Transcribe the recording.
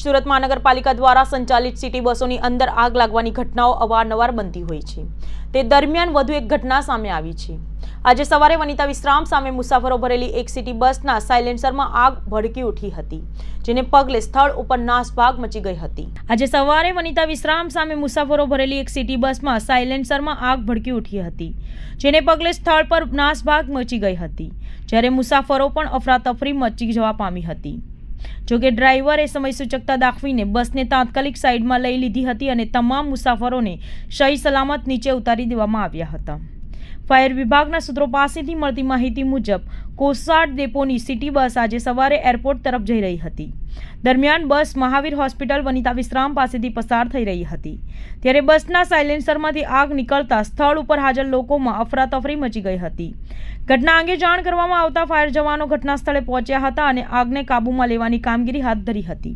સુરત મહાનગરપાલિકા દ્વારા સંચાલિત સિટી બસોની અંદર આગ લાગવાની ઘટનાઓ અવારનવાર બનતી હોય છે. તે દરમિયાન વધુ એક ઘટના સામે આવી છે. આજે સવારે વનિતા વિશ્રામ સામે મુસાફરો ભરેલી એક સિટી બસના સાયલેન્સરમાં આગ ભડકી ઉઠી હતી, જેને પગલે સ્થળ ઉપર નાસભાગ મચી ગઈ હતી. આજે સવારે વનિતા વિશ્રામ સામે મુસાફરો ભરેલી એક સિટી બસમાં સાયલેન્સરમાં આગ ભડકી ઉઠી હતી, જેને પગલે સ્થળ પર નાસભાગ મચી ગઈ હતી, જ્યારે મુસાફરો પણ અફરાતફરી મચી જવા પામી હતી. જોકે ડ્રાઈવરે સમય સૂચકતા દાખવીને બસને તાત્કાલિક સાઈડમાં લઈ લીધી હતી અને તમામ મુસાફરોને સહી સલામત નીચે ઉતારી દેવામાં આવ્યા હતા. ફાયર વિભાગના સૂત્રો પાસેથી મળતી માહિતી મુજબ, કોસાડ ડેપોની સિટી બસ આજે સવારે એરપોર્ટ તરફ જઈ રહી હતી. દરમિયાન બસ મહાવીર હોસ્પિટલ વનિતા વિશ્રામ પાસેથી પસાર થઈ રહી હતી. ત્યારે બસના સાયલેન્સરમાંથી આગ નીકળતા સ્થળ ઉપર હાજર લોકોમાં અફરાતફરી મચી ગઈ હતી. ઘટના અંગે જાણ કરવામાં આવતા ફાયર જવાનો ઘટના સ્થળે પહોંચ્યા હતા અને આગને કાબૂમાં લેવાની કામગીરી હાથ ધરી હતી.